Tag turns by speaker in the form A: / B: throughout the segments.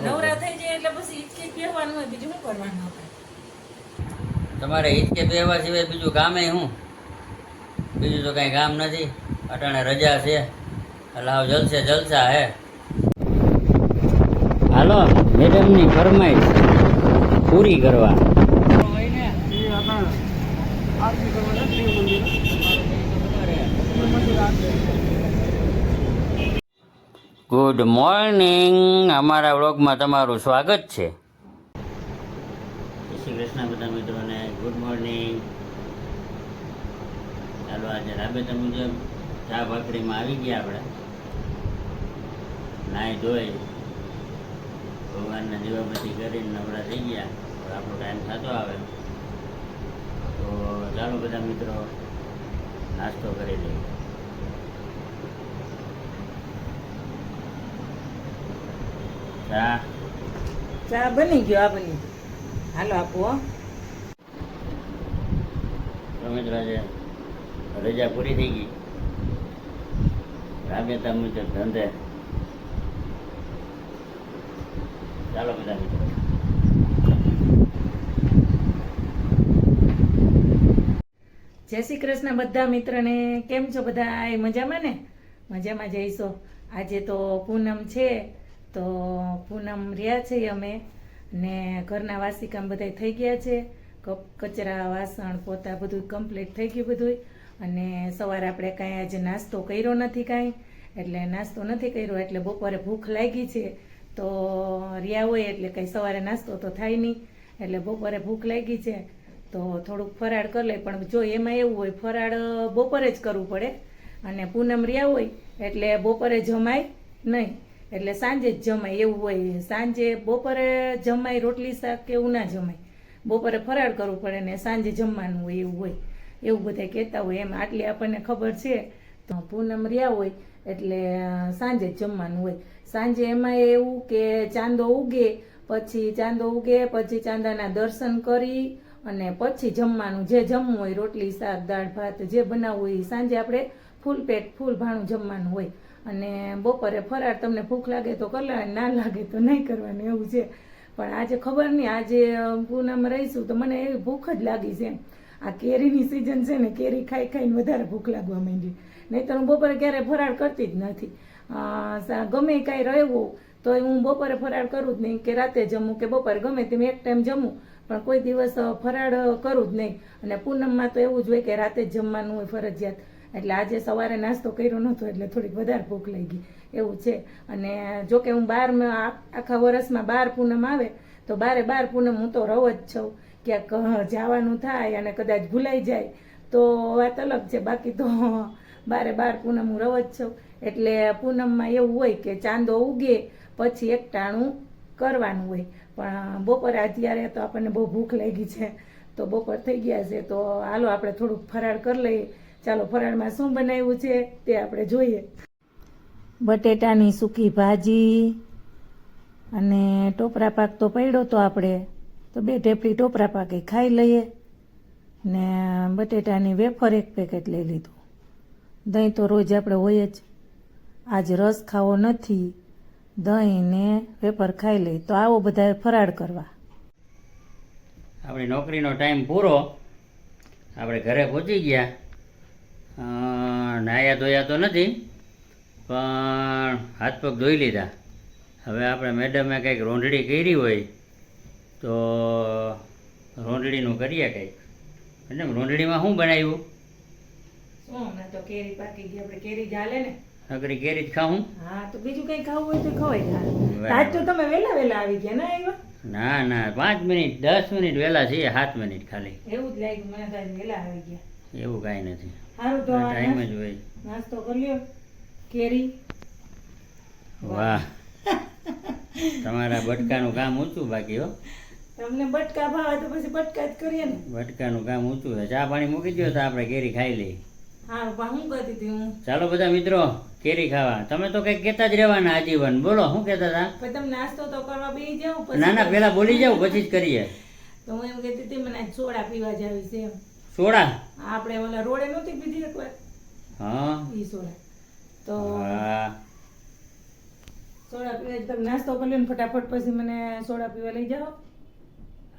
A: નવરા થઈ જાય એટલે પછી ઈચકી જ હોય બીજું શું કરવાનું આપણે?
B: તમારે હિચકે બેહવા સિવાય બીજું કામે હું બીજું તો કાંઈ કામ નથી. અટાણે રજા છે. એટલે હાવ જલસે જલસા હે. હાલો મેડમની ફરમાઈશ. પૂરી કરવા. ગુડ મોર્નિંગ અમારા વ્લોગમાં તમારું સ્વાગત છે. શ્રી કૃષ્ણ બધા મિત્રોને. ગુડ મોર્નિંગ ચાલો, આજે રાબેતા મુજબ ચા ભાખરીમાં આવી ગયા આપણે. નાહી ધોઈ, ભગવાનના દીવાબત્તી કરીને નવરા થઈ ગયા. આપણો ટાઈમ થતો આવે. તો ચાલો બધા મિત્રો, નાસ્તો કરી લઈએ. ચા.
A: ચા બની ગયો આ બની હાલો આપો
B: મિત્રો આજે રજા પૂરી થઈ ગઈ. રાબેતા મુજબ ધંધે. ચાલો બધા મિત્રો.
A: જય શ્રી કૃષ્ણ બધા મિત્રને. કેમ છો બધા એ મજામાં ને? મજામાં જઈશો આજે તો પૂનમ છે. તો પૂનમ રહ્યા છે અમે ને ઘરના વાસી કામ બધા થઈ ગયા છે. કપ કચરા, વાસણ, પોતા બધું કમ્પ્લીટ થઈ ગયું બધું અને સવારે આપણે કાંઈ આજે નાસ્તો કર્યો નથી કાંઈ. એટલે નાસ્તો નથી કર્યો, એટલે બપોરે ભૂખ લાગી છે. તો રહ્યા હોય એટલે કંઈ સવારે નાસ્તો તો થાય નહીં. એટલે બપોરે ભૂખ લાગી છે. તો થોડુંક ફરાળ કરી લે પણ જો એમાં એવું હોય, ફરાળ બપોરે જ કરવું પડે. અને પૂનમ રહ્યા હોય એટલે બપોરે જમાય નહીં. એટલે સાંજે જ જમાય, એવું હોય. સાંજે બપોરે જમાય રોટલી શાક કે એવું ના જમાય. બપોરે ફરાળ કરવું પડે ને સાંજે જમવાનું હોય, એવું હોય. એવું બધા કહેતા હોય. એમ આટલી આપણને ખબર છે. તો પૂનમ રહ્યા હોય, એટલે સાંજે જ જમવાનું હોય. સાંજે એમાં એવું કે ચાંદો ઉગે, પછી ચાંદો ઉગે, પછી ચાંદાના દર્શન કરી અને પછી જમવાનું. જે જમવું હોય, રોટલી, શાક, દાળ, ભાત, જે બનાવવું હોય સાંજે આપણે ફૂલ પેટ ફૂલ ભાણું જમવાનું હોય. અને બપોરે ફરાળ તમને ભૂખ લાગે તો કરલા ના લાગે તો નહીં કરવાનું, એવું છે. પણ આજે ખબર નહીં, આજે પૂનમમાં રહીશું તો મને એવી ભૂખ જ લાગી છે. આ કેરીની સિઝન છે ને, કેરી ખાઈ ખાઈને વધારે ભૂખ લાગવા માંડી. નહીં તો હું બપોરે ક્યારે ફરાળ કરતી જ નથી. ગમે કાંઈ રહેવું તો હું બપોરે ફરાળ કરું જ નહીં, કે રાતે જમું, કે બપોરે ગમે તેમ એક ટાઈમ જમું. પણ કોઈ દિવસ ફરાળ કરું જ નહીં. અને પૂનમમાં તો એવું જ હોય કે રાતે જ જમવાનું હોય ફરજિયાત. એટલે આજે સવારે નાસ્તો કર્યો નહોતો, એટલે થોડીક વધારે ભૂખ લાગી. એવું છે. અને જો કે હું બાર આખા વર્ષમાં બાર પૂનમ આવે, તો બારે બાર પૂનમ હું તો રહું જ છું. ક્યાંક જવાનું થાય અને કદાચ ભૂલાઈ જાય, તો વાત અલગ છે. બાકી તો બારે બાર પૂનમ હું રહું જ છું. એટલે પૂનમમાં એવું હોય કે ચાંદો ઉગે, પછી એકટાણું કરવાનું હોય. પણ બપોરે અત્યારે તો આપણને બહુ ભૂખ લાગી છે. તો બપોર થઈ ગયા છે, તો હાલો આપણે થોડુંક ફરાળ કરી લઈએ. ચાલો ફરાળમાં શું બનાવ્યું છે તે આપણે જોઈએ. બટેટાની સૂકી ભાજી અને ટોપરા પાક તો પડ્યો તો આપણે તો બે ઢેપલી ટોપરા પાકે ખાઈ લઈએ. ને બટેટાની વેફર એક પેકેટ લઈ લીધું. દહીં તો રોજ આપણે હોય જ. આજ રસ ખાવો નથી. દહીં ને વેફર ખાઈ લઈ. તો આવો બધા ફરાળ કરવા.
B: આપણી નોકરીનો ટાઈમ પૂરો. આપણે ઘરે પહોંચી ગયા. અ, નાહ્યા ધોયા તો નથી પણ હાથ પગ ધોઈ લીધા. હવે આપણે મેડમે કંઈક રોંઢડી કરી હોય તો રોંઢડીનું કરીએ કંઈક. મેડમ રોંઢડીમાં શું બનાવ્યું?
A: તો કેરી જ
B: ખાવું
A: હા તો બીજું કંઈ ખાવું હોય તો ખવાય આજ તો તમે વહેલા વહેલા આવી ગયા ના આવ્યા
B: ના ના પાંચ મિનિટ દસ મિનિટ વહેલા છીએ સાત મિનિટ ખાલી.
A: એવું જ લાગ્યું મને વહેલા આવી ગયા.
B: એવું કાંઈ નથી.
A: સારું તો
B: ટાઈમ જ હોય.
A: નાસ્તો કરી લ્યો કેરી.
B: વાહ. તમારા બટકાનું કામ ઊંચું બાકી હો.
A: તમને બટકા ભાવે તો પછી બટકા જ કરીએ ને.
B: બટકાનું કામ ઊંચું છે. ચા પાણી મૂકી દો તો આપણે કેરી ખાઈ લઈએ. ચાલો બધા મિત્રો કેરી ખાવા. તમે તો કંઈક કેતા જ રહેવાના આજીવન. બોલો શું કહેતા હતા?
A: તમે નાસ્તો તો કરવા બેસી જાવ
B: ના ના પેલા બોલી જાવ પછી જ કરીએ.
A: તો હું એમ કહેતી હતી મને સોડા પીવા જાવી છે.
B: સોડા?
A: આપણે ઓલા રોડે નહોતી પીધી એકવાર?
B: હા.
A: ઈ સોડા. તો સોડા પીવા એકદમ તમે નાસ્તો કરી લઈને ફટાફટ પછી મને સોડા પીવા લઈ જાઓ.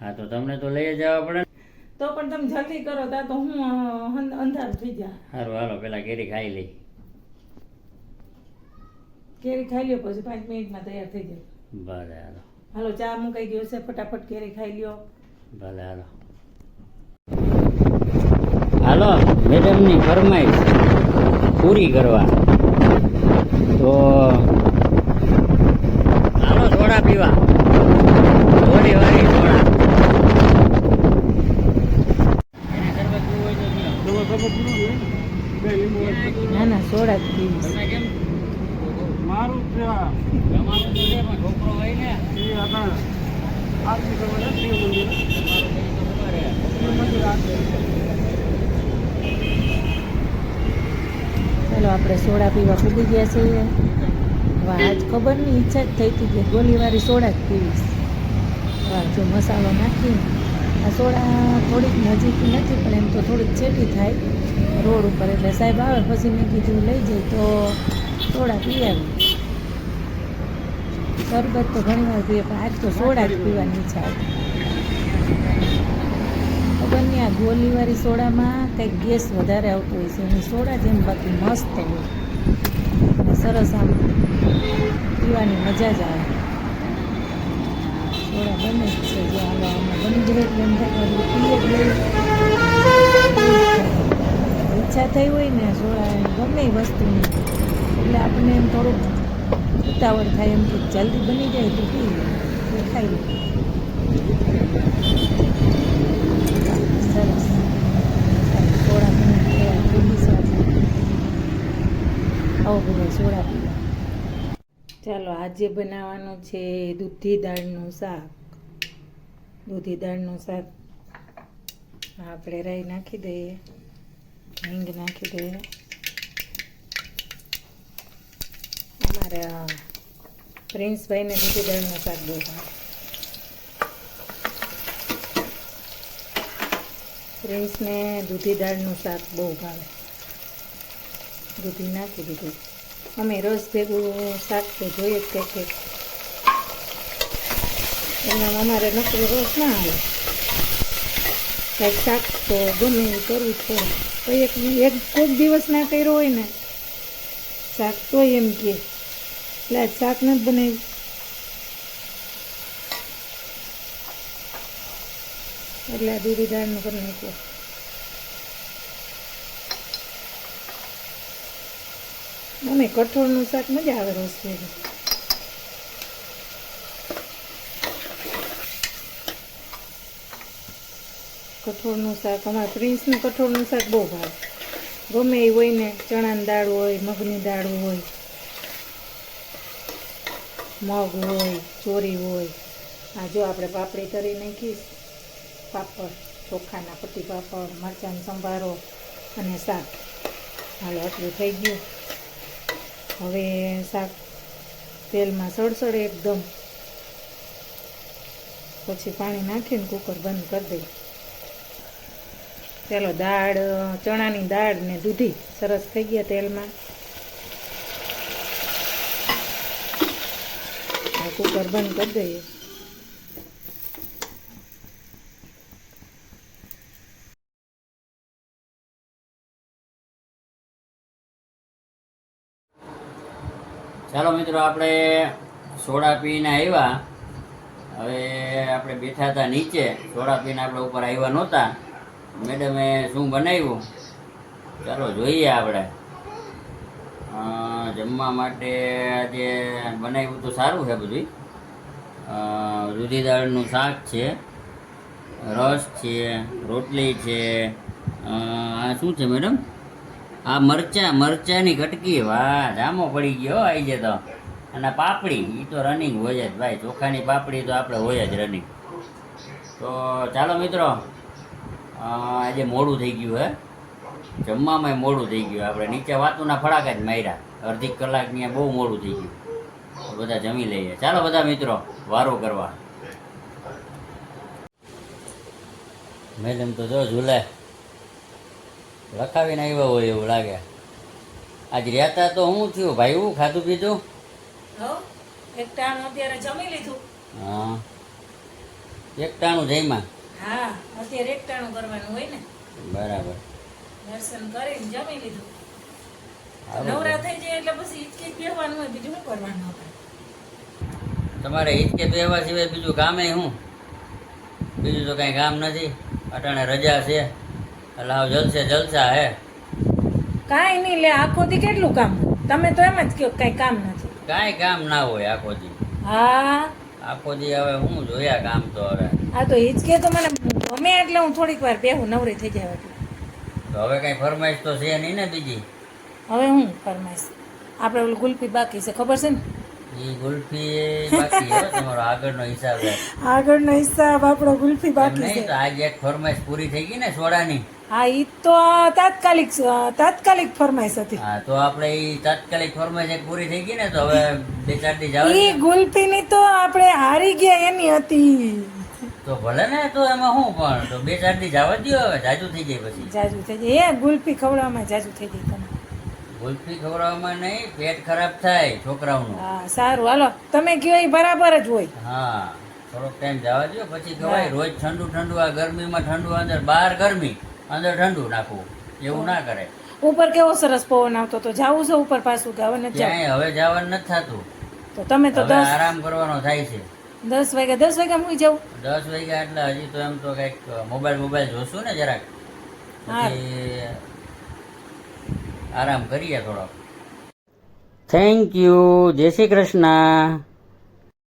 B: હા તો તમને તો લઈ જવા પડે
A: તો પણ તમે જલ્દી કરો તા તો હું અંધારું થઈ જાય
B: સારું હાલો પેલા કેરી ખાઈ લઈ.
A: કેરી ખાઈ લ્યો પછી પાંચ મિનિટમાં તૈયાર થઈ જાય.
B: ભલે હાલો.
A: હાલો ચા મુકાઈ ગયો છે ફટાફટ કેરી ખાઈ લ્યો.
B: ભલે હાલો. હાલો, મેડમની ફરમાઈશ પૂરી કરવા. તો હાલો, સોડા પીવા. થોડી વાળી સોડા.
A: ના ના, સોડા પીવીશ
B: તમને કેમ
C: મારું છે આ.
B: તમારું તો છે પણ છોકરો હોય ને
C: એ આપણા આરતી કરવા જાય શિવ મંદિર.
B: તમારું તો એ તો ખબર હે.
C: શિવ મંદિર આરતી.
A: ચાલો આપણે સોડા પીવા પૂગી ગયા છીએ. આજ ખબર નહીં ઈચ્છા જ થઈ હતી કે ગોલીવાળી સોડા જ પીવીશ. વાહ જો મસાલો નાખીને આ સોડા થોડીક નજીક નથી, પણ એમ તો થોડીક છેટી થાય. રોડ ઉપર એટલે સાહેબ આવે, પછી મેં કીધું લઈ જઈ તો સોડા પી આવી શરબત તો ઘણી વાર પીએ, પણ આજ તો સોડા જ પીવાની ઈચ્છા હતી. આ ગોલીવાળી સોડામાં કંઈક ગેસ વધારે આવતો હોય છે. અને સોડા જેમ બાકી મસ્ત હોય. સરસ આમ પીવાની મજા જ આવે. સોડા બને જ છે જો હાલો આમાં બની જાય એટલે એમ થાય પીએ ઈચ્છા થઈ હોય ને સોડા ગમે વસ્તુની. એટલે આપણને એમ થોડુંક ઉતાવળ થાય એમ કે જલ્દી બની જાય તો પી ખાઈ લે સરસ સોડા મને તૈયાર થઈ ગઈ છે આજે આવો બધા સોડા પીવા. ચાલો, આજે બનાવવાનું છે દૂધી દાળનું શાક. દૂધી દાળનું શાક આપણે રાઈ નાખી દઈએ, હિંગ નાખી દઈએ. અમારા પ્રિન્સભાઈને દૂધી દાળનું શાક બહુ ભાવે. પ્રિન્સને દૂધી દાળનું શાક બહુ ભાવે. દૂધી નાખી દીધું. અમે રસ ભેગું શાક તો જોઈએ જ કંઈક કંઈક એમાં અમારે નકરો રસ ના આવે. કંઈક શાક તો ગમે એ કરવું જ તો એક એક કોઈક દિવસ ના કર્યો હોય ને, શાક તોય એમ કે એટલે આજ શાક નથી બનાવ્યું. એટલે દૂધી દાળનું કરી નાખ્યું. અમે કઠોળનું શાક મજા આવે રોજ ભેગું કઠોળનું શાક, અમારે પ્રિન્સનું કઠોળનું શાક બહુ ભાવે. ગમે એ હોય ને, ચણાની દાળ હોય, મગની દાળ હોય, મગ હોય, ચોરી હોય. આ જો આપણે પાપડી તરી નાખીશ પાપડ, ચોખાના પટ્ટી પાપડ, મરચાંનો સંભારો અને શાક. હાલો, આટલું થઈ ગયું. હવે શાક તેલમાં સડસડે એકદમ. પછી પાણી નાખીને કુકર બંધ કરી દઈએ. ચાલો દાળ, ચણાની દાળ ને દૂધી સરસ થઈ ગયા તેલમાં. કુકર બંધ કરી દઈએ.
B: ચાલો મિત્રો આપણે સોડા પીને આવ્યા. હવે આપણે બેઠા હતા નીચે. સોડા પીને આપણે ઉપર આવ્યા નહોતા. મેડમે શું બનાવ્યું? ચાલો જોઈએ આપણે. જમવા માટે આજે બનાવ્યું તો સારું છે બધું અ, દૂધી દાળનું શાક છે રસ છે રોટલી છે. આ શું છે મેડમ? આ મરચા, મરચાની કટકી વાહ જામો પડી ગયો હો જાય તો અને પાપડી એ તો રનિંગ હોય જ ભાઈ. ચોખાની પાપડી તો આપણે હોય જ રનિંગ તો ચાલો મિત્રો આજે મોડું થઈ ગયું હે. જમવામાં મોડું થઈ ગયું. આપણે નીચે વાતુના ફડાકા જ માર્યા. અડધી કલાકની બહુ મોડું થઈ ગયું. બધા જમી લઈએ. ચાલો બધા મિત્રો, વારો કરવા. મેડમ તો જો ઝૂલે. લખાવીને આવ્યા હોય એવું લાગે. આજ રહેતા તો હું થયું? ભાઈ હું ખાધું પીધું?
A: એક ટાણું અત્યારે જમી લીધું.
B: હા. એક ટાણું જઈમાં
A: હા અત્યારે એક ટાણું કરવાનું હોય ને.
B: બરાબર.
A: દર્શન કરીને જમી લીધું. નવરા થઈ જાય એટલે પછી હિચકી બેહવાનું હોય બીજું શું કરવાનું આપણે
B: તમારે હિચકે બેહવા સિવાય બીજું કામે શું? બીજું તો કાંઈ કામ નથી. અટાણે રજા છે. એટલે જલસે જલસા હે.
A: કાંઈ નહીં લે આખો દી કેટલું કામ તમે તો એમ જ કહો કાંઈ કામ નથી.
B: કાંઈ કામ ના હોય આખો દી
A: હા?
B: આખો દી હવે હું જોયા કામ તો હવે.
A: આ તો હિચકે તો મને ગમે એટલે હું થોડીક વાર બેહું નવરી થઈ જાય
B: તો હવે કાંઈ ફરમાઈશ તો છે નહીં ને બીજી?
A: હવે હું ફરમાઈશ? આપણે ઓલું ગુલ્ફી બાકી છે ખબર છે ને?
B: એ ગુલ્ફી બાકી હો તમારો આગળનો હિસાબ.
A: આગળનો હિસાબ આપણો ગુલ્ફી બાકી છે.
B: આજે એક ફરમાઈશ પૂરી થઈ ગઈ ને સોડાની?
A: હા ઈ તો તાત્કાલિક તાત્કાલિક ફરમાઈશ હતી.
B: હા તો આપણે એ તાત્કાલિક ફરમાઈશ એક પૂરી થઈ ગઈ ને તો હવે બે ચાર દી જાવ
A: ઈ ગુલ્ફીની તો આપણે હારી ગયા એની હતી.
B: તો ભલે ને તો એમાં શું પણ? તો બે ચાર દી જવા દ્યો હવે જાજુ થઈ જાય પછી.
A: જાજુ થઈ જાય. એ ગુલ્ફી ખવડાવવામાં જાજુ થઈ ગઈ તમે
B: ગુલ્ફી ખવડાવવામાં નહીં પેટ ખરાબ થાય છોકરાઓનું.
A: હા સારું. હાલો તમે કયો એ બરાબર જ હોય.
B: હા થોડોક ટાઈમ જવા દ્યો પછી ખવાય. રોજ ઠંડુ ઠંડુ આ ગરમીમાં ઠંડુ અંદર બહાર ગરમી. અંદર ઠંડુ નાખવું. એવું ના કરે.
A: ઉપર કેવો સરસ પવન આવતો તો જાવું છે ઉપર પાછું હવે નથી
B: ક્યાંય હવે જવાનું નથી થતું.
A: તો તમે તો દસ
B: આરામ કરવાનો થાય છે.
A: દસ વાગ્યા દસ વાગ્યા મૂકી જાવ
B: દસ વાગ્યા એટલે હજી તો એમ તો કંઈક મોબાઈલ મોબાઈલ જોશું ને જરાક.
A: હા.
B: આરામ કરીએ થોડો થેન્ક યુ જય શ્રી કૃષ્ણ.